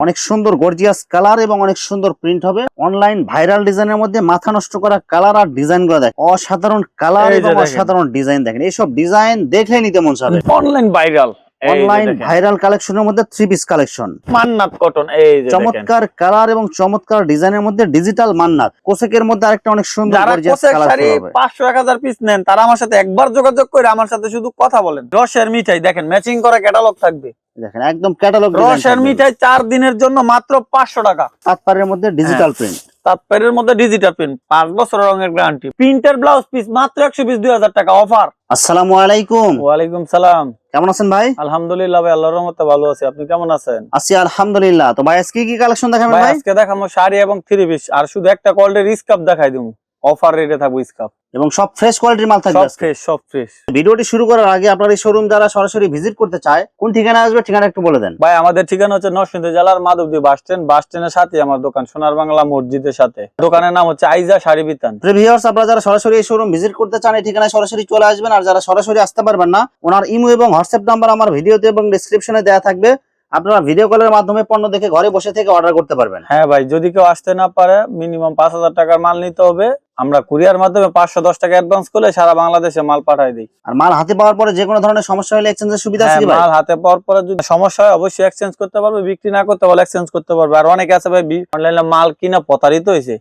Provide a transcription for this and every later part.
অনেক সুন্দর gorgeous colour এবং অনেক সুন্দর প্রিন্ট হবে। অনলাইন ভাইরাল ডিজাইনের মধ্যে মাথা নষ্ট করা কালার আর ডিজাইনগুলো দেখ অসাধারণ কালার এবং অসাধারণ ডিজাইন দেখেন। এইসব ডিজাইন দেখলে নিতে মন চাবে। অনলাইন ভাইরাল অনলাইন ভাইরাল কালেকশনের মধ্যে three piece collection Mannat cotton এই যে চমৎকার কালার এবং চমৎকার ডিজাইনের মধ্যে ডিজিটাল মান্নাত। কোসেকের মধ্যে আরেকটা অনেক সুন্দর যারা কোসেক শাড়ি হবে পাঁচশো এক হাজার পিস নেন তারা আমার সাথে একবার যোগাযোগ করে আমার সাথে শুধু কথা বলেন। রসের মিঠাই দেখেন ম্যাচিং করা ক্যাটালগ থাকবে। দেখেন একদম ক্যাটালগ রসের মিঠাই চার দিনের জন্য মাত্র পাঁচশো টাকা। তাৎপারের মধ্যে ডিজিটাল হ্যাঁ। তাৎপর্যের মধ্যে ডিজিটাল প্রিন্ট পাঁচ বছর রঙের গ্যারান্টি প্রিন্টার ব্লাউজ পিস মাত্র একশো পিস দুই হাজার টাকা অফার আসসালামু আলাইকুম। ওয়ালাইকুম সালাম। কেমন আছেন ভাই? আলহামদুলিল্লাহ ভাই আল্লাহর রহমতে ভালো আছি। আপনি কেমন আছেন? আছি আলহামদুলিল্লাহ। তো ভাই আজকে কি কালেকশন দেখাবেন ভাই ভাই? আজকে দেখাবো শাড়ি এবং থ্রি পিস আর শুধু একটা কোয়ালিটির স্কাপ দেখাই দিব অফার রেটে থাকব স্কাপ এবং সব ফ্রেশ কোয়ালিটির মাল থাকবে সব ফ্রেশ সব ফ্রেশ ভিডিওটি শুরু করার আগে আপনার এই শোরুম যারা সরাসরি ভিজিট করতে চায় কোন ঠিকানা আসবে ঠিকানা একটু বলে দেন। ভাই আমাদের ঠিকানা হচ্ছে নরসিংদী জেলার মাধবদী বাস স্ট্যান্ড বাস স্ট্যান্ডের সাথে আমার দোকান সোনার বাংলা মসজিদের সাথে। দোকানের নাম হচ্ছে আইজা শাড়ি বিতান। প্রিভিয়ার্স আপনারা যারা সরাসরি এই শোরুম ভিজিট করতে চান এই ঠিকানায় সরাসরি চলে আসবেন আর যারা সরাসরি আসতে পারবেন না ওনার ইমো এবং হোয়াটসঅ্যাপ নাম্বার আমার ভিডিওতে এবং ডেসক্রিপশনে দেওয়া থাকবে। আপনারা ভিডিও কলের মাধ্যমে পণ্য দেখে ঘরে বসে থেকে অর্ডার করতে পারবেন। হ্যাঁ ভাই যদি কেউ আসতে না পারে মিনিমাম পাঁচ হাজার টাকার মাল নিতে হবে। আমরা কুরিয়ার মাধ্যমে পাঁচশো দশ টাকা অ্যাডভান্স করলে সারা বাংলাদেশে মাল পাঠাই দিই। আর মাল হাতে পাওয়ার পরে যে কোনো ধরনের সমস্যা হলে এক্সচেঞ্জের সুবিধা আছে হ্যাঁ, মাল হাতে পাওয়ার পরে যদি সমস্যা হয় অবশ্যই এক্সচেঞ্জ করতে পারবে বিক্রি না করতে পারলে এক্সচেঞ্জ করতে পারবে। আর অনেকে আছে ভাই অনলাইনে মাল কিনা প্রতারিত হয়েছে।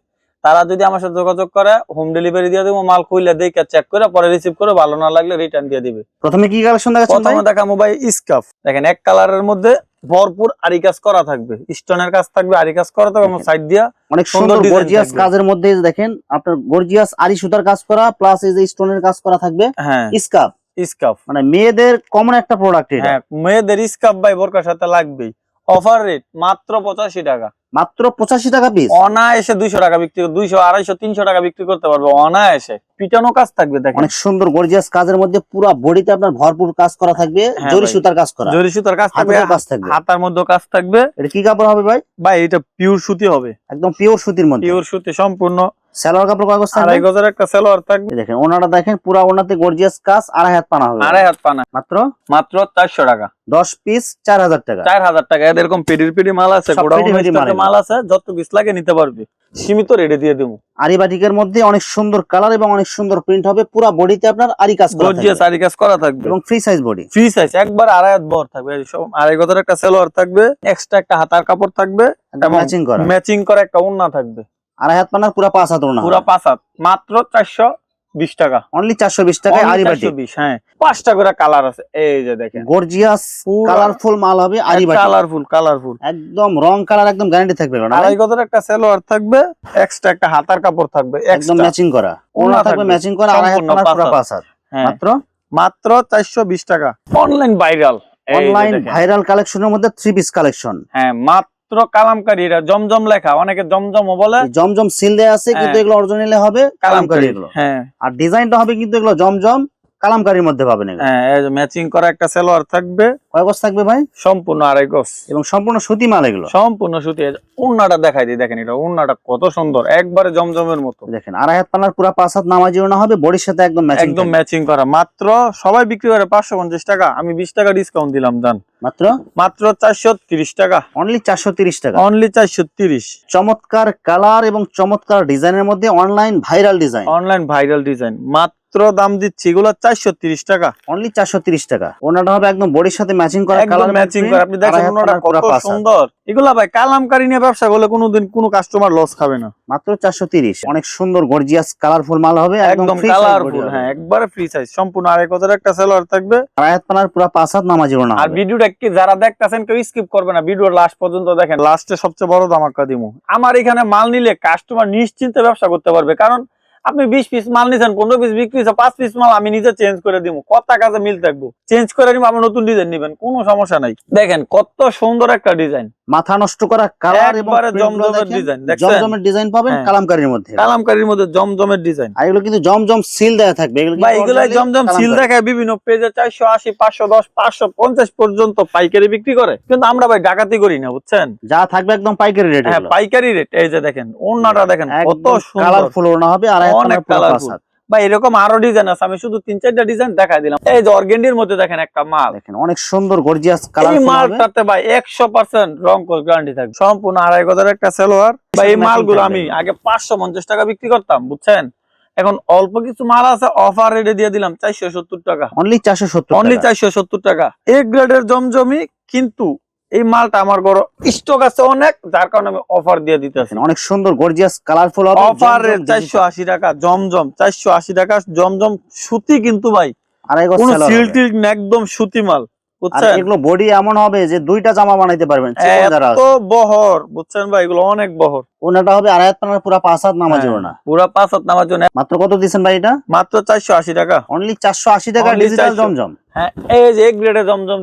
তারা যদি আমার সাথে যোগাযোগ করে হোম ডেলিভারি দিয়ে দেবো মাল খুললে দেখে চেক করে পরে রিসিভ করে ভালো না লাগলে রিটার্ন দিয়ে দিবে। প্রথমে কি কালেকশন দেখাচ্ছেন ভাই? প্রথমে দেখাবো ভাই স্কাফ দেখেন এক কালারের মধ্যে ভরপুর আরি কাজ করা থাকবে। স্টোনের কাজ থাকবে আরি কাজ করা থাকবে আমার সাইড দিয়া অনেক সুন্দর গর্জিয়াস কাজের মধ্যে দেখেন আপনার গর্জিয়াস আরি সুতার কাজ করা প্লাস এই যে স্টোনের কাজ করা থাকবে হ্যাঁ। স্কাফ মানে মেয়েদের কমন একটা প্রোডাক্ট এটা। হ্যাঁ মেয়েদের স্কাফ ভাই বোরকার সাথে লাগবেই। অফার রেট মাত্র পঁচাশি টাকা। মাত্র পঁচাশি টাকা পিস অনায়াসে দুইশো টাকা বিক্রি দুইশো আড়াইশো তিনশো টাকা বিক্রি করতে পারবে অনায়াসে। পিটানো কাজ থাকবে দেখেন। অনেক সুন্দর গর্জিয়াস কাজের মধ্যে পুরো বডিতে আপনার ভরপুর কাজ করা থাকবে হ্যাঁ জরি সুতার কাজ করা। জরি সুতার কাজ থাকবে কাজ থাকবে। হাতার মধ্যে কাজ থাকবে। এটা কি কাপড় হবে ভাই? ভাই এটা পিওর সুতি হবে। একদম পিওর সুতির মধ্যে। পিওর সুতি সম্পূর্ণ সালোয়ার কাপড় কাগজ থাকবে আড়াই গজের একটা সেলোয়ার থাকবে। দেখেন দেখেন পুরা ওনাতে গর্জিয়াস কাজ আড়াই হাত পানা হবে। আড়াই হাত পানা। মাত্র? মাত্র চারশো টাকা। দশ পিস চার হাজার টাকা। চার হাজার টাকা। এদের এরকম পেডির পেডি মাল আছে সব গোডাউন পেডি পেডি মাল মাল আছে যত পিস লাগে নিতে পারবে। সীমিত দিয়ে দেবো। মধ্যে অনেক সুন্দর কালার এবং অনেক সুন্দর প্রিন্ট হবে। পুরা বডিতে আপনার আরি কাজ করা গর্জিয়াস। আরি কাজ করা থাকবে। এবং free size body free size একবার আড়াই হাত বর থাকবে। সব আড়াই গজের একটা সেলোয়ার থাকবে। এক্সট্রা একটা হাতার কাপড় থাকবে এবং ম্যাচিং করা। ম্যাচিং করা একটা ওন্না থাকবে। আড়াই হাত পানার পুরা পাঁচ হাত পুরা পাঁচ হাত। মাত্র চারশো বিশ টাকা। অনলি চারশো বিশ আরিবাটিক 420, হ্যাঁ। পাঁচটা করে কালার আছে। এই যে দেখেন। গর্জিয়াস কালারফুল মাল হবে কালারফুল কালারফুল একদম রং কালার একদম গ্যারান্টি থাকবে আড়াই গজের একটা সেলোয়ার থাকবে এক্সট্রা একটা হাতার কাপড় থাকবে একদম ম্যাচিং করা। ওনা থাকবে ম্যাচিং করা আড়াই হাত পানার পুরা পাঁচ পাঁচ হাত। হ্যাঁ। মাত্র? মাত্র চারশো বিশ টাকা। অনলাইন ভাইরাল অনলাইন ভাইরাল কালেকশনের মধ্যে থ্রি পিস কালেকশন হ্যাঁ মাত্র কালামকারী এটা জমজম লেখা অনেকে জমজমও বলে। জমজম সিল দেয়া আছে কিন্তু হ্যাঁ। এগুলো অরিজিনালি হবে কালামকারী। কালামকারী এগুলো। হ্যাঁ। আর ডিজাইনটা হবে কিন্তু এগুলো জমজম। কালামকারীর মধ্যে পাবেন হ্যাঁ ম্যাচিং করা একটা সেলোয়ার থাকবে। কয় গজ থাকবে ভাই? সম্পূর্ণ আড়াই গজ। এবং সম্পূর্ণ সুতি মাল এগুলো? সম্পূর্ণ সুতি। উন্নাটা দেখাই দিই দেখেন এটা উন্নাটা কত সুন্দর একবারে জমজমের মতো। দেখেন আড়াই হাত পানার পুরা পাঁচ হাত নামাজি ওনা হবে বডির সাথে একদম ম্যাচিং একদম ম্যাচিং করা। মাত্র সবাই বিক্রি করে পাঁচশো পঞ্চাশ টাকা আমি বিশ টাকা ডিসকাউন্ট দিলাম জান। মাত্র? মাত্র চারশো তিরিশ টাকা। অনলি চারশো তিরিশ টাকা। অনলি চারশো তিরিশ। চমৎকার কালার এবং চমৎকার ডিজাইনের মধ্যে online viral design online viral design মাত্র দাম দিচ্ছি এগুলো চারশো তিরিশ টাকা। অনলি চারশো তিরিশ টাকা। ওনাটা হবে একদম বডির সাথে ম্যাচিং করা কালার ম্যাচিং করে। আপনি দেখেন ওনাটা কত সুন্দর। এগুলা ভাই কালামকারি নিয়ে ব্যবসা করলে কোনোদিন কোনো কাস্টমার লস খাবে না। মাত্র চারশো তিরিশ। অনেক সুন্দর গর্জিয়াস কালারফুল মাল হবে একদম কালারফুল হ্যাঁ একবারে ফ্রি সাইজ সম্পূর্ণ আড়াই হাজার একটা সেলোয়ার থাকবে। আড়াই হাত পানার পুরা পাঁচ হাত নামাজি ওনা আর ভিডিওটা কি যারা দেখতেছেন কেউ স্কিপ করবে না ভিডিও লাস্ট পর্যন্ত দেখেন। লাস্টে সবচেয়ে বড় ধামাকা দিমু। আমার এখানে মাল নিলে কাস্টমার নিশ্চিন্তে ব্যবসা করতে পারবে কারণ আপনি বিশ পিস মাল নিছেন পনেরো পিস বিক্রি হয়েছে পাঁচ পিস মাল আমি নিজে চেঞ্জ করে দিব কত কাজে মিল থাকব? চেঞ্জ করে নিব আপনি নতুন ডিজাইন নিবেন কোনো সমস্যা নাই। দেখেন কত সুন্দর একটা ডিজাইন মাথা নষ্ট করা কালার একবারে জমজমের ডিজাইন জমজমের ডিজাইন পাবেন হ্যাঁ। কালামকারীর মধ্যে। কালামকারীর মধ্যে জমজমের ডিজাইন আর এগুলো কিন্তু জমজম সিল দেওয়া থাকবে এগুলো ভাই জমজম সিল দেখায় বিভিন্ন পেজে চারশো আশি পাঁচশো দশ পাঁচশো পঞ্চাশ পর্যন্ত পাইকারি বিক্রি করে। কিন্তু আমরা ভাই ডাকাতি করি না বুঝছেন? যা থাকবে একদম পাইকারি রেট হ্যাঁ পাইকারি রেট এই যে দেখেন ওন্নাটা দেখেন কত সুন্দর। কালারফুল ওনা হবে আর অনেক কালারফুল। বা এরকম আরও ডিজাইন আছে। আমি শুধু তিন চারটা ডিজাইন দেখাই দিলাম। এই যে অর্গেন্ডির মধ্যে দেখেন একটা মাল। দেখেন অনেক সুন্দর গর্জিয়াস এই মালটাতে ভাই গ্যারান্টি থাকবে। সম্পূর্ণ আড়াই গজার একটা সেলোয়ার। বা এই মালগুলো আমি আগে পাঁচশো পঞ্চাশ টাকা বিক্রি করতাম বুঝছেন? এখন অল্প কিছু মাল আছে অফার রেটে দিয়ে দিলাম চারশো সত্তর টাকা। অনলি চারশো সত্তর অনলি চারশো সত্তর টাকা। এ গ্রেডের জমজমি কিন্তু এই মালটা আমার বড় স্টক আছে অনেক যার কারণে আমি অফার দিয়ে দিতেছি। অনেক সুন্দর গর্জিয়াস কালারফুল অফার চারশো আশি টাকা জমজম চারশো আশি টাকা জমজম সুতি কিন্তু ভাই। আড়াই একদম সুতি মাল। বুঝছেন? এগুলো বডি এমন হবে যে দুইটা জামা বানাইতে পারবেন এত বহর বুঝছেন ভাই? এগুলো অনেক বহর। ওনাটা হবে আড়াই হাত পানার পুরা পাঁচ হাত নামাজ হ্যাঁ, না পুরা পাঁচ হাত নামার জন্য মাত্র কত দিচ্ছেন ভাই এটা? মাত্র চারশো আশি টাকা। অনলি চারশো আশি টাকা ডিজিটাল জমজম। হ্যাঁ এই যে গ্রেডের জমজম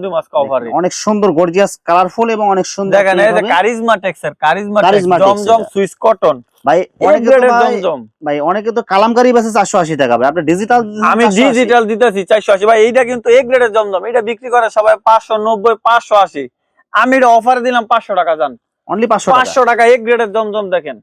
অনেক সুন্দর গর্জিয়াস কালারফুল এবং অনেক সুন্দর দেখেন এই যে কারিজমা টেক্সের কারিজমা জমজম। সুইস কটন ভাই অনেকে জমজম। ভাই অনেকে তো কালামকারি বাসে চারশো আশি টাকা ভাই। আপনি ডিজিটাল আমি ডিজিটাল দিতেছি চারশো আশি। ভাই এইটা কিন্তু এক গ্রেডের জমজম। এটা বিক্রি করে সবাই পাঁচশো নব্বই পাঁচশো আশি। আমি এটা অফার দিলাম পাঁচশো টাকা যান অনলি পাঁচশো টাকা। পাঁচশো টাকা এক গ্রেডের জমজম দেখেন।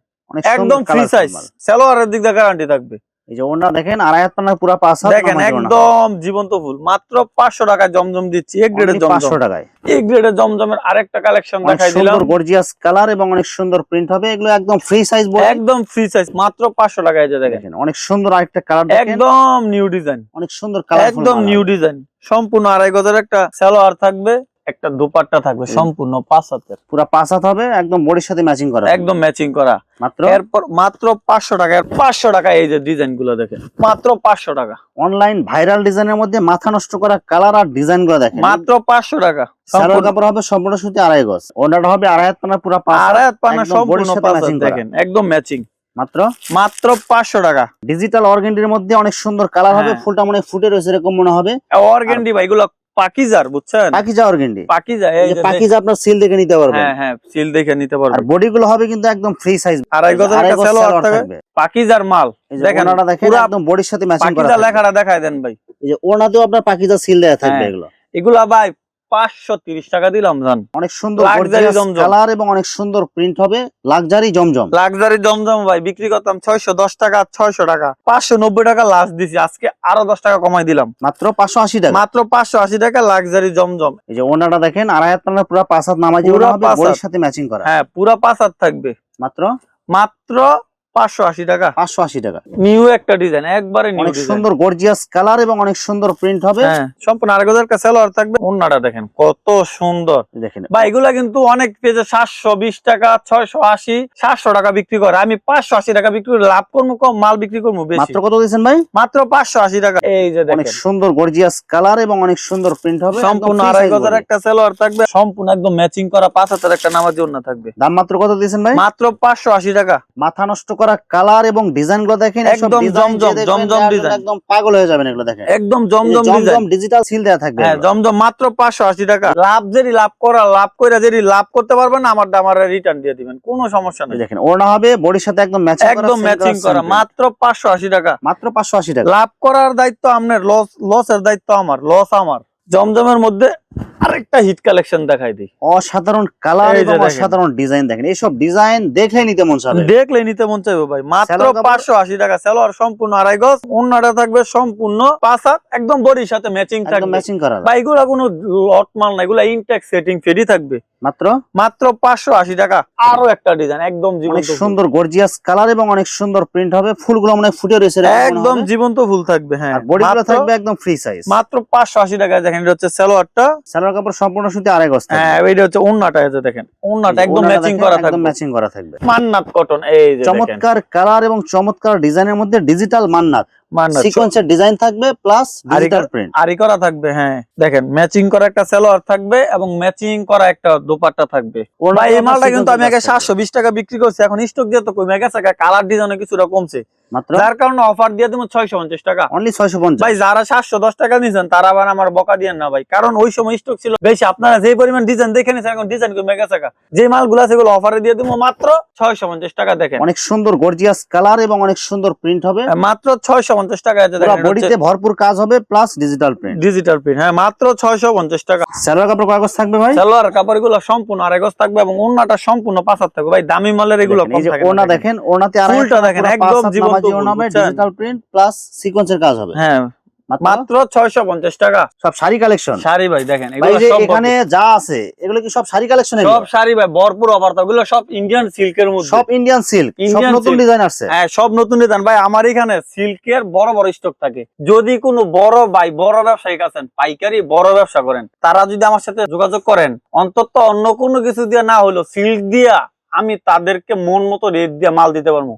একদম ফ্রি সাইজ স্যালোয়ারের সেলোয়ারের দিক দিয়ে গ্যারান্টি থাকবে। এই যে ওনারা দেখেন আড়াই হাত পানার পুরা পাঁচ হাত দেখেন একদম জীবন্ত ফুল মাত্র পাঁচশো টাকায় জমজম দিচ্ছি এক গ্রেডের জমজম। পাঁচশো টাকায়। এই গ্রেডের জমজমের আরেকটা কালেকশন দেখাই দিলাম। সুন্দর গর্জিয়াস কালার এবং অনেক সুন্দর প্রিন্ট হবে এগুলো একদম ফ্রি সাইজ বলে। একদম ফ্রি সাইজ মাত্র পাঁচশো টাকায় যে দেখেন। দেখেন অনেক সুন্দর আরেকটা কালার দেখেন। একদম নিউ ডিজাইন অনেক সুন্দর কালার একদম নিউ ডিজাইন সম্পূর্ণ আড়াই গজের একটা সালোয়ার থাকবে। একটা দুপাট্টা থাকবে সম্পূর্ণ পাঁচ হাতের। পুরা পাঁচ হাত হবে একদম বডির সাথে ম্যাচিং করা একদম ম্যাচিং করা। মাত্র? এরপর মাত্র পাঁচশো টাকা পাঁচশো টাকা এই যে ডিজাইনগুলো দেখেন মাত্র পাঁচশো টাকা। অনলাইন ভাইরাল ডিজাইনের মধ্যে মাথা নষ্ট করা কালার আর ডিজাইনগুলো দেখেন। মাত্র পাঁচশো টাকা সালোয়ার কাপড় হবে সম্পূর্ণ সুতি আড়াই গজ। ওনাটা হবে আড়াই হাত পানা পুরা পাঁচ আড়াই হাত পানা সম্পূর্ণ পাঁচ দেখেন একদম ম্যাচিং মাত্র? মাত্র পাঁচশো টাকা। ডিজিটাল অর্গেন্ডির মধ্যে অনেক সুন্দর কালার হবে হ্যাঁ। ফুলটা মনে ফুটে রয়েছে এরকম মনে হবে। অর্গেন্ডি ভাই এগুলো পাকিজার বুঝছেন? পাকিজা অর্গেন্ডি। পাকিজা এই যে পাকিজা আপনার সিল দেখে নিতে পারবেন। হ্যাঁ হ্যাঁ সিল দেখে নিতে আর বডি গুলো হবে কিন্তু একদম ফ্রি সাইজ আড়াই গজের একটা সালোয়ার থাকবে। পাকিজার মাল দেখেন, ওনাটা দেখেন পুরা একদম বডির সাথে ম্যাচিং করা পাকিজা লেখাটা দেখায় দেন ভাই। এই যে ওনাতেও আপনার পাকিজা সিল দেয়া থাকবে হ্যাঁ। এগুলো। এগুলা ভাই পাঁচশো তিরিশ টাকা দিলাম জান অনেক সুন্দর কালার এবং অনেক সুন্দর প্রিন্ট হবে। লাক্সারি জমজম। লাক্সারি জমজম ভাই বিক্রি করতাম ছয়শো দশ টাকা ছয়শো টাকা। পাঁচশো নব্বই টাকা লাস্ট দিছি আজকে আরও দশ টাকা কমাই দিলাম। মাত্র পাঁচশো আশি টাকা। মাত্র পাঁচশো আশি টাকা লাক্সারি জমজম। এই যে ওনাটা দেখেন আড়াই হাত পুরো পাঁচ হাত নামাজি সাথে ম্যাচিং করা। হ্যাঁ পুরা পাঁচ হাত থাকবে। মাত্র? মাত্র পাঁচশো আশি টাকা। পাঁচশো আশি টাকা। নিউ একটা ডিজাইন একবারে নিউ অনেক সুন্দর গর্জিয়াস কালার এবং অনেক সুন্দর প্রিন্ট হবে। হ্যাঁ সম্পূর্ণ আরেক হাজার সালোয়ার থাকবে অন্যটা দেখেন কত সুন্দর। দেখেন। বা এগুলা কিন্তু অনেক পেজে সাতশো বিশ টাকা ছয়শো আশি সাতশো টাকা বিক্রি করে। আমি পাঁচশো আশি টাকা বিক্রি করে লাভ করব কম মাল বিক্রি করব বেশি। মাত্র কত দিয়েছেন ভাই? মাত্র পাঁচশো আশি টাকা। এই যে অনেক সুন্দর গর্জিয়াস কালার এবং অনেক সুন্দর প্রিন্ট হবে। সম্পূর্ণ body। একটা সালোয়ার থাকবে সম্পূর্ণ একদম ম্যাচিং করা পাঁচ হাজার একটা নামাজি অন্য থাকবে। দাম মাত্র কত দিয়েছেন ভাই? মাত্র পাঁচশো আশি টাকা। মাথা নষ্ট করা কালার এবং ডিজাইনগুলো দেখেন একদম জমজম, জমজম design। একদম পাগল হয়ে যাবেন এগুলো দেখেন। একদম জমজম ডিজাইন জমজম ডিজিটাল সিল দেয়া থাকবে হ্যাঁ জমজম মাত্র পাঁচশো আশি টাকা। লাভ যদি লাভ করা লাভ করে যদি লাভ করতে পারবেন আমার আমার রিটার্ন দিয়ে দিবেন কোনো সমস্যা নেই। দেখেন ওড়না হবে বডির সাথে একদম ম্যাচিং একদম ম্যাচিং করা মাত্র পাঁচশো আশি টাকা। মাত্র পাঁচশো আশি টাকা। লাভ করার দায়িত্ব আপনার লস লসের দায়িত্ব আমার লস আমার। জমজমের মধ্যে আরেকটা হিট কালেকশন দেখাই দিই। অসাধারণ কালার এবং অসাধারণ ডিজাইন দেখেন। এইসব ডিজাইন দেখলে নিতে মন চাবে। দেখলে নিতে মন চাইবে ভাই। মাত্র সালোয়ার কাপড়- পাঁচশো আশি টাকা। সালোয়ার সম্পূর্ণ আড়াই গজ। অন্যটা থাকবে সম্পূর্ণ পাঁচ হাত। একদম বডির সাথে ম্যাচিং একদম থাকবে। ম্যাচিং করা বা এগুলা কোনো লট মাল না। এগুলা ইনটেক সেটিং ফেরি থাকবে। মাত্র? মাত্র পাঁচশো আশি টাকা। আরও একটা ডিজাইন একদম জীবন্ত সুন্দর গর্জিয়াস কালার এবং অনেক সুন্দর প্রিন্ট হবে। ফুলগুলো মনে ফুটে রয়েছে একদম জীবন্ত ফুল থাকবে হ্যাঁ। আর বডিগুলো থাকবে একদম ফ্রি সাইজ মাত্র পাঁচশো আশি টাকায় দেখেন এটা হচ্ছে সালোয়ারটা সালোয়ার কাপড় সম্পূর্ণ সুতি আড়াই গজ হ্যাঁ এইটা হচ্ছে ওন্নাটা এই যে দেখেন ওন্নাটা একদম ম্যাচিং করা করা একদম থাকবে। ম্যাচিং করা থাকবে। মান্নাত কটন এই যে চমৎকার কালার এবং চমৎকার ডিজাইনের মধ্যে ডিজিটাল মান্নাথ মান্নাত। সিকোয়েন্সের ডিজাইন থাকবে প্লাস ডিজিটাল প্রিন্ট আরি করা থাকবে হ্যাঁ। দেখেন ম্যাচিং করা একটা সালোয়ার থাকবে এবং ম্যাচিং করা একটা দোপাট্টা থাকবে। ভাই এই মালটা কিন্তু আমি আগে সাতশো বিশ টাকা বিক্রি করছি এখন স্টক দিয়ে তো কমে গেছে কালার ডিজাইনে কিছুটা কমছে। যার কারণে অফার দিয়ে দেবো ছয়শো পঞ্চাশ টাকা। অনলি ছয়শো পঞ্চাশ। ভাই যারা সাতশো দশ টাকা নিয়েছেন তারা আবার আমার বকা দিয়ে না ভাই। কারণ ওই সময় স্টক ছিল। বেশি আপনারা যে পরিমাণ ডিজাইন দেখে নিয়েছেন এখন ডিজাইন কমে গেছে গা। যে মালগুলো সেগুলো অফারে দিয়ে দেবো মাত্র ছয়শো পঞ্চাশ টাকা দেখেন। অনেক সুন্দর গর্জিয়াস কালার এবং অনেক সুন্দর প্রিন্ট হবে। মাত্র ছয়শো পঞ্চাশ টাকা আছে বডিতে ভরপুর কাজ হবে plus digital print digital print হ্যাঁ মাত্র ছয়শো পঞ্চাশ টাকা। সালোয়ার কাপড় কাগজ থাকবে ভাই? সালোয়ার কাপড়গুলো সম্পূর্ণ আড়াইগজ থাকবে এবং ওনাটা সম্পূর্ণ পাঁচ হাত থাকবে। ভাই দামি মালের এগুলো ওনা দেখেন। দেখেন ওনাতে আর ফুলটা দেখেন, একদম জীবন্ত ডিজিটাল প্রিন্ট প্লাস সিকোয়েন্সের কাজ হবে। হ্যাঁ। মাত্র? ছয়শো পঞ্চাশ টাকা। সব শাড়ি কালেকশন? শাড়ি ভাই দেখেন এখানে যা আছে এগুলো কি সব শাড়ি কালেকশন সব শাড়ি ভাই ভরপুর অফার ওগুলো সব ইন্ডিয়ান সিল্কের মধ্যে। সব ইন্ডিয়ান সিল্ক সব নতুন ডিজাইন আসছে। হ্যাঁ সব নতুন ডিজাইন ভাই আমার এখানে সিল্কের বড় বড় স্টক থাকে। যদি কোনো বড় ভাই বড় ব্যবসায়ী আছেন পাইকারি বড় ব্যবসা করেন তারা যদি আমার সাথে যোগাযোগ করেন অন্তত অন্য কোনো কিছু দিয়ে না হলো সিল্ক দিয়া আমি তাদেরকে মন মতো রেট দিয়ে মাল দিতে পারব।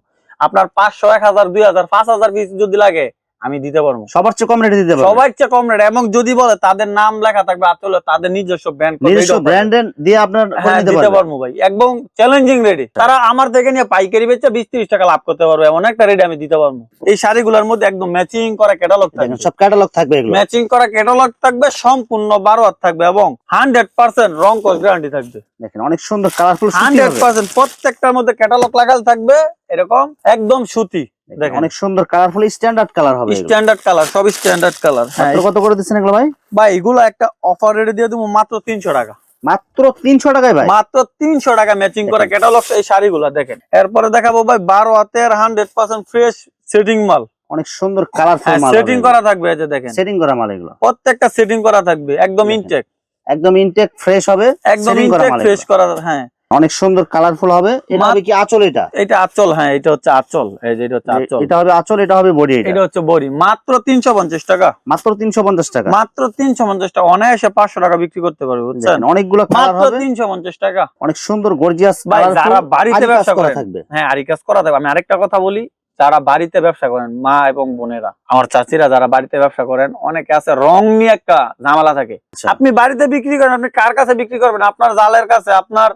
আপনার পাঁচশো এক হাজার দুই হাজার পাঁচ হাজার পিস যদি লাগে আমি দিতে পারব। সবার চেয়ে কম রেটে দিতে পারবে। সবার চেয়ে কম রেট এবং যদি বলে তাদের নাম লেখা থাকবে আসলে তাদের নিজস্ব ব্র্যান্ড নিজস্ব ব্র্যান্ডের দিয়ে আপনার হ্যাঁ দিতে পারব। ভাই। একদম চ্যালেঞ্জিং রেডি তারা আমার থেকে নিয়ে পাইকারি বেচে বিশ তিরিশ টাকা লাভ করতে পারবে এমন একটা রেডি আমি দিতে পারব। এই শাড়িগুলোর মধ্যে একদম ম্যাচিং করা ক্যাটালগ থাকবে। সব ক্যাটালগ থাকবে এগুলো। ম্যাচিং করা ক্যাটালগ থাকবে সম্পূর্ণ বারো থাকবে এবং হান্ড্রেড পার্সেন্ট রং কস গ্যারান্টি থাকবে। দেখেন অনেক সুন্দর কালারফুল হান্ড্রেড পার্সেন্ট প্রত্যেকটার মধ্যে ক্যাটালগ লাগাল থাকবে এরকম একদম সুতি। দেখেন অনেক সুন্দর কালারফুল স্ট্যান্ডার্ড কালার হবে এগুলো। স্ট্যান্ডার্ড কালার সব স্ট্যান্ডার্ড কালার হ্যাঁ কত করে দিচ্ছেন এগুলো ভাই? ভাই এগুলো একটা অফার রেটে দিয়ে দেবো মাত্র তিনশো টাকা। মাত্র তিনশো টাকায় ভাই? মাত্র তিনশো টাকা ম্যাচিং করে। ক্যাটালগ এই শাড়িগুলো দেখেন। এরপরে দেখাবো ভাই বারো হাতের হান্ড্রেড পার্সেন্ট ফ্রেশ সেটিং মাল। অনেক সুন্দর কালারফুল হ্যাঁ মাল সেটিং করা থাকবে এই যে দেখেন। সেটিং করা মাল এগুলো। প্রত্যেকটা সেটিং করা থাকবে একদম। ইনটেক একদম ইনটেক ফ্রেশ হবে একদম ইনটেক ফ্রেশ করা হ্যাঁ। অনেক সুন্দর কালারফুল হবে। এটা হবে কি আঁচল এটা? এটা আচল হ্যাঁ এটা হচ্ছে আচল। এই যে এটা হচ্ছে আচল। এটা হবে আঁচল এটা হবে বডি এটা। এটা হচ্ছে বড়ি। মাত্র তিনশো পঞ্চাশ টাকা। মাত্র তিনশো পঞ্চাশ টাকা। মাত্র তিনশো পঞ্চাশ টাকা। অনায়াসে পাঁচশো টাকা বিক্রি করতে পারবে বুঝছেন? অনেকগুলো কালার হবে। তিনশো পঞ্চাশ টাকা। অনেক সুন্দর গর্জিয়াস ভাই যারা বাড়িতে ব্যবসা করা থাকবে। হ্যাঁ আরি কাজ করা থাকবে। আমি আরেকটা কথা বলি যারা বাড়িতে ব্যবসা করেন মা এবং বোনেরা আমার চাচিরা যারা বাড়িতে ব্যবসা করেন অনেকে আছে রং নিয়ে একটা ঝামেলা থাকে। আচ্ছা। আপনি বাড়িতে বিক্রি করেন আপনি কার কাছে বিক্রি করবেন? আপনার জালের কাছে আপনার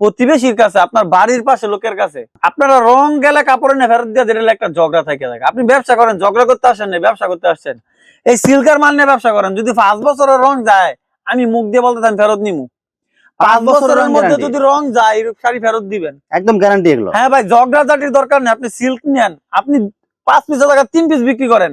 প্রতিবেশীর কাছে আপনার বাড়ির পাশে লোকের কাছে। আপনারা রং গেলে কাপড়ে নিয়ে ফেরত দিয়ে দিলে একটা ঝগড়া থেকে থাকে। আপনি ব্যবসা করেন ঝগড়া করতে আসেন না ব্যবসা করতে আসছেন। এই সিল্কার মাল নিয়ে ব্যবসা করেন যদি পাঁচ বছরের রং যায় আমি মুখ দিয়ে বলতে ফেরত নিমু। পাঁচ বছরের মধ্যে যদি রং যায় এই শাড়ি ফেরত দিবেন। একদম গ্যারান্টি এগুলো। হ্যাঁ ভাই ঝগড়া ঝাটির দরকার নেই আপনি সিল্ক নেন। আপনি পাঁচ পিসের টাকা তিন পিস বিক্রি করেন।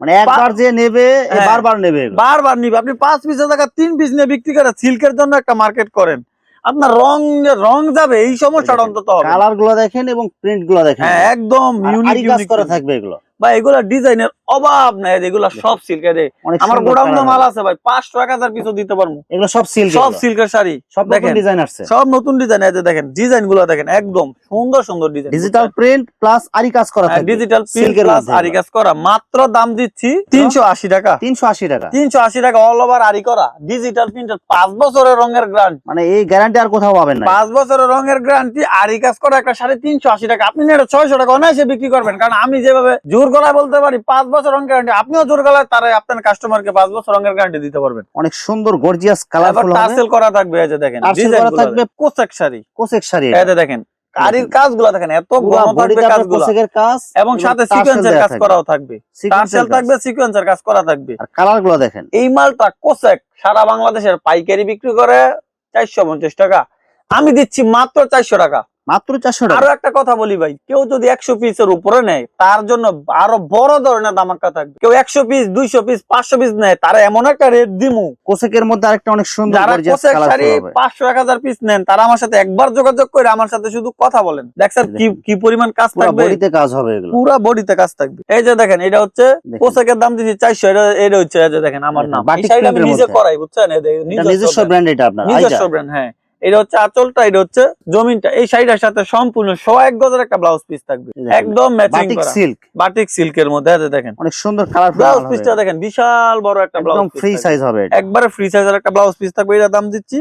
মানে একবার যে নেবে হ্যাঁ। বারবার নেবে বারবার নিবে। আপনি পাঁচ পিসের টাকা তিন পিস নিয়ে বিক্রি করেন সিল্কের জন্য একটা মার্কেট করেন। আপনার রং রং যাবে এই সমস্যাটা অন্তত কালারগুলো দেখেন এবং প্রিন্টগুলো দেখেন। হ্যাঁ একদম ইউনিক আরি কাজ করা থাকবে এগুলো। ভাই এগুলা ডিজাইনের অভাব নাই এগুলা সব সিল্কের অনেক আমার গোডাউনে মাল আছে। ভাই পাঁচশো এক হাজার পিসও দিতে পারব। এগুলো সব সিল্ক সব সিল্কের শাড়ি সব দেখেন। ডিজাইন আসছে। সব নতুন ডিজাইন আছে দেখেন ডিজাইনগুলো দেখেন একদম সুন্দর সুন্দর ডিজাইন ডিজিটাল প্রিন্ট প্লাস আরি কাজ করা ডিজিটাল প্রিন্ট প্লাস আরি কাজ করা। মাত্র দাম দিচ্ছি তিনশো আশি টাকা। 380 টাকা। তিনশো আশি টাকা অল ওভার আরি করা। ডিজিটাল প্রিন্টার পাঁচ বছরের রঙের গ্রান্ট মানে এই গ্যারান্টি আর কোথাও পাবেন না। পাঁচ বছরের রঙের গ্রান্টি আরি কাজ করা একটা সাড়ে তিনশো আশি টাকা। আপনি এটা ছয়শো টাকা অনায়াসে বিক্রি করবেন। কারণ আমি যেভাবে জোর গলায় বলতে পারি পাঁচ বছর রঙের গ্যারান্টি আপনিও জোর গলায় তারা আপনার কাস্টমারকে পাঁচ বছর রঙের গ্যারান্টি দিতে পারবেন। অনেক সুন্দর গর্জিয়াস কালারফুল হবে। করা থাকবে এই যে দেখেন করা থাকবে। কোসেক শাড়ি। কোসেক শাড়ি এই যে দেখেন আরির কাজগুলো দেখেন এত ঘন থাকবে কাজগুলো। কোসেকের কাজ এবং সাথে সিকোয়েন্সের কাজ। করাও থাকবে। কাজ। থাকবে সিকোয়েন্সের কাজ করা থাকবে। আর কালারগুলো দেখেন। এই মালটা কোসেক সারা বাংলাদেশের পাইকারি বিক্রি করে চারশো পঞ্চাশ টাকা। আমি দিচ্ছি মাত্র চারশো টাকা। মাত্র চারশো আরও একটা কথা বলি ভাই কেউ যদি একশো পিসের উপরে নেয় তার জন্য আরও বড় ধরনের দামাক্কা থাকবে। কেউ একশো পিস দুইশো পিস পাঁচশো পিস নেয় তারা এমন একটা রেট দিমু। কোসেকের মধ্যে আরেকটা অনেক সুন্দর যারা কোসেক শাড়ি পাঁচশো এক হাজার পিস নেন তারা আমার সাথে একবার যোগাযোগ করে আমার সাথে শুধু কথা বলেন। দেখছেন কি কি পরিমাণ কাজ থাকবে? বডিতে কাজ হবে পুরা বডিতে কাজ থাকবে। এই যে দেখেন এটা হচ্ছে। পোশাকের দাম দিচ্ছি চারশো এটা এটা হচ্ছে এই যে দেখেন আমার নাম। এই শাড়িটা আমি নিজে করাই বুঝছেন? নিজস্ব। ব্র্যান্ড এটা আপনার নিজস্ব ব্র্যান্ড হ্যাঁ। এটা হচ্ছে আঁচলটা এটা হচ্ছে জমিনটা। এই শাড়িটার সাথে সম্পূর্ণ শো এক গজের একটা ব্লাউজ পিস থাকবে। একদম ম্যাচিং করা। সিল্ক বাটিক সিল্কের মধ্যে আছে দেখেন। অনেক সুন্দর কালার ব্লাউজ পিসটা দেখেন বিশাল বড় একটা ব্লাউজ ফ্রি সাইজ হবে একবারে ফ্রি সাইজের একটা ব্লাউজ পিস থাকবে এটা দাম দিচ্ছি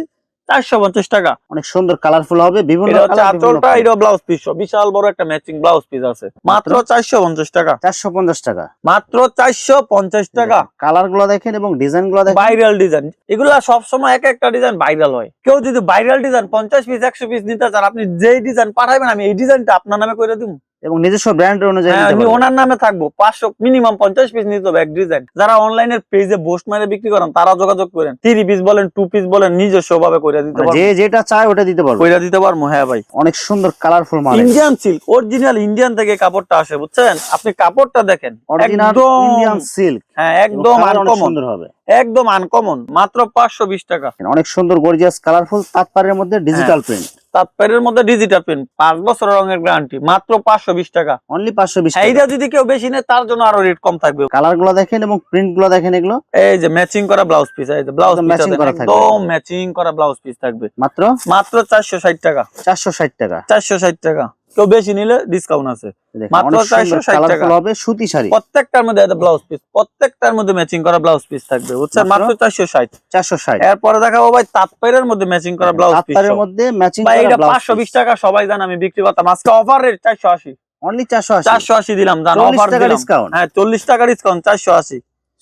চারশো পঞ্চাশ টাকা। অনেক সুন্দর কালারফুল হবে বিভিন্ন আঁচলটা এটা ব্লাউজ পিস বিশাল বড় একটা ম্যাচিং ব্লাউজ পিস আছে। মাত্র চারশো পঞ্চাশ টাকা। চারশো পঞ্চাশ টাকা। মাত্র চারশো পঞ্চাশ টাকা। কালারগুলো দেখেন এবং ডিজাইনগুলো দেখেন। ভাইরাল ডিজাইন এগুলা সবসময় এক একটা ডিজাইন ভাইরাল হয়। কেউ যদি ভাইরাল ডিজাইন পঞ্চাশ পিস একশো পিস নিতে চান আপনি যেই ডিজাইন পাঠাবেন আমি এই ডিজাইনটা আপনার নামে করে দিব। এবং নিজস্ব ব্র্যান্ড অনুযায়ী হ্যাঁ আমি ওনার নামে থাকব। পাঁচশো মিনিমাম পঞ্চাশ পিস নিতে হবে এক ডিজাইন যারা অনলাইনের পেজে বোস্ট মারে বিক্রি করেন তারা যোগাযোগ করেন। থ্রি পিস বলেন টু পিস বলেন নিজস্ব ভাবে করে দিতে মানে পারব। যে যেটা চায় ওটা দিতে পারব। কইরা দিতে পারব হ্যাঁ ভাই। অনেক সুন্দর কালারফুল মাল ইন্ডিয়ান সিল্ক অরিজিনাল ইন্ডিয়ান থেকে কাপড়টা আসে বুঝছেন? আপনি কাপড়টা দেখেন অরিজিনাল একদম ইন্ডিয়ান সিল্ক হ্যাঁ একদম আনকমন সুন্দর হবে। একদম আনকমন মাত্র পাঁচশো বিশ টাকা। অনেক সুন্দর গর্জিয়াস কালারফুল তাৎপারের মধ্যে ডিজিটাল হ্যাঁ। প্রিন্ট তাৎপর্যের মধ্যে ডিজিটাল প্রিন্ট পাঁচ বছর রঙের গ্যারান্টি মাত্র পাঁচশো বিশ টাকা। অনলি পাঁচশো বিশ এইটা যদি কেউ বেশি নেয় তার জন্য আরও রেট কম থাকবে। কালারগুলো দেখেন এবং প্রিন্টগুলো দেখেন এগুলো। এই যে ম্যাচিং করা ব্লাউজ পিস এই যে ব্লাউজ ম্যাচিং করা থাকবে। একদম ম্যাচিং করা ব্লাউজ পিস থাকবে। মাত্র? মাত্র চারশো ষাট টাকা। চারশো ষাট টাকা। চারশো ষাট টাকা। কেউ বেশি নিলে ডিসকাউন্ট আছে। মাত্র সুন্দর 460 টাকা। হবে সুতি শাড়ি। প্রত্যেকটার মধ্যে একটা ব্লাউজ পিস প্রত্যেকটার মধ্যে ম্যাচিং করা ব্লাউজ পিস থাকবে বুঝছেন? মাত্র? চারশো ষাট। চারশো ষাট। এরপরে দেখাবো ভাই তাঁতপাইরের মধ্যে ম্যাচিং করা ব্লাউজ পিস তাৎপারের মধ্যে ম্যাচিং ভাই এটা পাঁচশো বিশ টাকা সবাই জান আমি বিক্রি করতাম। আজকে অফার রেট চারশো আশি। অনলি চারশো আশি। চারশো আশি দিলাম জান অফার ডিসকাউন্ট হ্যাঁ চল্লিশ টাকা ডিসকাউন্ট চারশো আশি।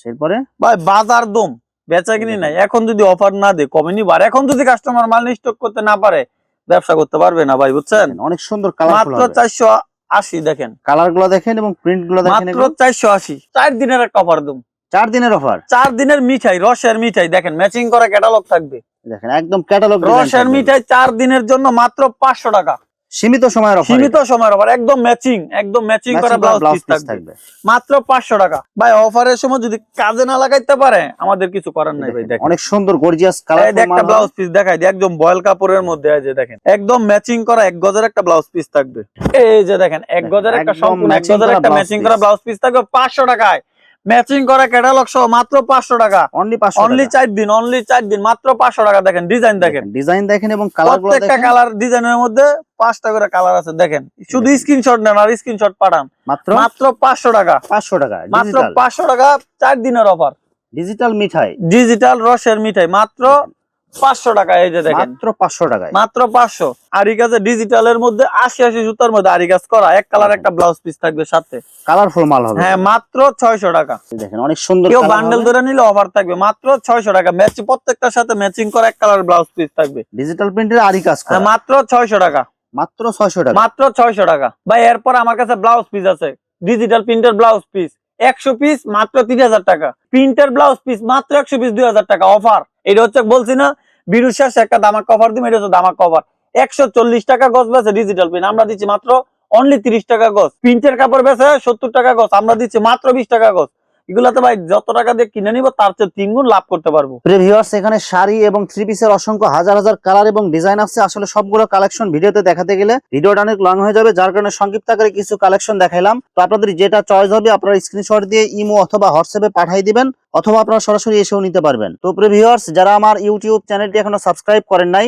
এরপরে ভাই বাজার দম বেচা কিনি নাই। এখন যদি অফার না দে কমে নিবার এখন যদি কাস্টমার মাল স্টক করতে না পারে ব্যবসা করতে পারবে না ভাই বুঝছেন? অনেক সুন্দর কালার মাত্র চারশো আশি দেখেন। কালারগুলো দেখেন এবং প্রিন্টগুলো দেখেন মাত্র চারশো আশি। চার দিনের একটা অফার দুম চার দিনের অফার চার দিনের মিঠাই রসের মিঠাই দেখেন ম্যাচিং করা ক্যাটালগ থাকবে। দেখেন একদম ক্যাটালগ রসের মিঠাই চার দিনের জন্য মাত্র পাঁচশো টাকা। সীমিত সময়ের অফার সীমিত সময়ের অফার একদম ম্যাচিং একদম ম্যাচিং করা ব্লাউজ পিস থাকবে। মাত্র পাঁচশো টাকা। ভাই অফারের সময় যদি কাজে না লাগাইতে পারে আমাদের কিছু করার নাই ভাই দেখেন। অনেক সুন্দর গর্জিয়াস এই একটা ব্লাউজ পিস দেখাই দিই একদম বয়েল কাপড়ের মধ্যে যে দেখেন। একদম ম্যাচিং করা এক গজের একটা ব্লাউজ পিস থাকবে। এই যে দেখেন এক গজের একটা সম্পূর্ণ এক গজের একটা ম্যাচিং করা ব্লাউজ পিস থাকবে পাঁচশো টাকায়। ম্যাচিং করা ক্যাটালগ সহ মাত্র পাঁচশো টাকা। অনলি পাঁচশো অনলি চার দিন অনলি চার দিন মাত্র পাঁচশো টাকা। দেখেন ডিজাইন দেখেন ডিজাইন দেখেন এবং কালার প্রত্যেকটা কালার ডিজাইনের মধ্যে পাঁচটা করে কালার আছে দেখেন। শুধু স্ক্রিনশট নেন আর স্ক্রিনশট পাঠান। মাত্র? মাত্র পাঁচশো টাকা। পাঁচশো টাকা মাত্র পাঁচশো টাকা চার দিনের অফার ডিজিটাল মিঠাই। ডিজিটাল রসের মিঠাই মাত্র পাঁচশো টাকা এই যে দেখেন। মাত্র পাঁচশো টাকায়। মাত্র পাঁচশো। আরিকাজে ডিজিটালের মধ্যে আশি আশি সুতার মধ্যে আরিকাজ করা এক কালার একটা ব্লাউজ পিস থাকবে সাথে। কালারফুল মাল হবে। হ্যাঁ মাত্র ছয়শো টাকা। দেখেন অনেক সুন্দর কেউ বান্ডেল ধরে নিলে অফার থাকবে। মাত্র ছয়শো টাকা। ম্যাচ প্রত্যেকটার সাথে ম্যাচিং করা এক কালার ব্লাউজ পিস থাকবে। ডিজিটাল প্রিন্টের আরি কাজ করা। হ্যাঁ, মাত্র ছয়শো টাকা। মাত্র ছয়শো টাকা। মাত্র ছয়শো টাকা। ভাই এরপর আমার কাছে ব্লাউজ পিস আছে। ডিজিটাল প্রিন্টের ব্লাউজ পিস একশো পিস মাত্র তিন হাজার টাকা। প্রিন্টের ব্লাউজ পিস মাত্র একশো পিস দুই হাজার টাকা। অফার এটা হচ্ছে বলছি না শেষে একটা দামাক কভার দিবে এটা হচ্ছে দামাক কভার একশো চল্লিশ টাকা গজ বেছে ডিজিটাল প্রিন্ট আমরা দিচ্ছি মাত্র অনলি তিরিশ টাকা গজ। প্রিন্টের কাপড় বেছে সত্তর টাকা গজ, আমরা দিচ্ছি মাত্র বিশ টাকা গজ। এগুলাতে ভাই যত টাকা দিয়ে কিনে নিব, তার চেয়ে তিন গুণ লাভ করতে পারব। প্রিভিউয়ার্স এখানে শাড়ি এবং থ্রি পিসের অসংখ্য হাজার হাজার কালার এবং ডিজাইন আছে। আসলে সবগুলো কালেকশন ভিডিওতে দেখাতে গেলে ভিডিওটা অনেক লং হয়ে যাবে, যার কারণে সংক্ষিপ্ত আকারে কিছু কালেকশন দেখাইলাম। তো আপনাদের যেটা চয়েস হবে, আপনারা স্ক্রিনশট দিয়ে ইমো অথবা হোয়াটসঅ্যাপে পাঠিয়ে দিবেন, অথবা আপনারা সরাসরি এসেও নিতে পারবেন। তো প্রিভিউয়ার্স যারা আমার ইউটিউব চ্যানেলটি এখনও সাবস্ক্রাইব করেন নাই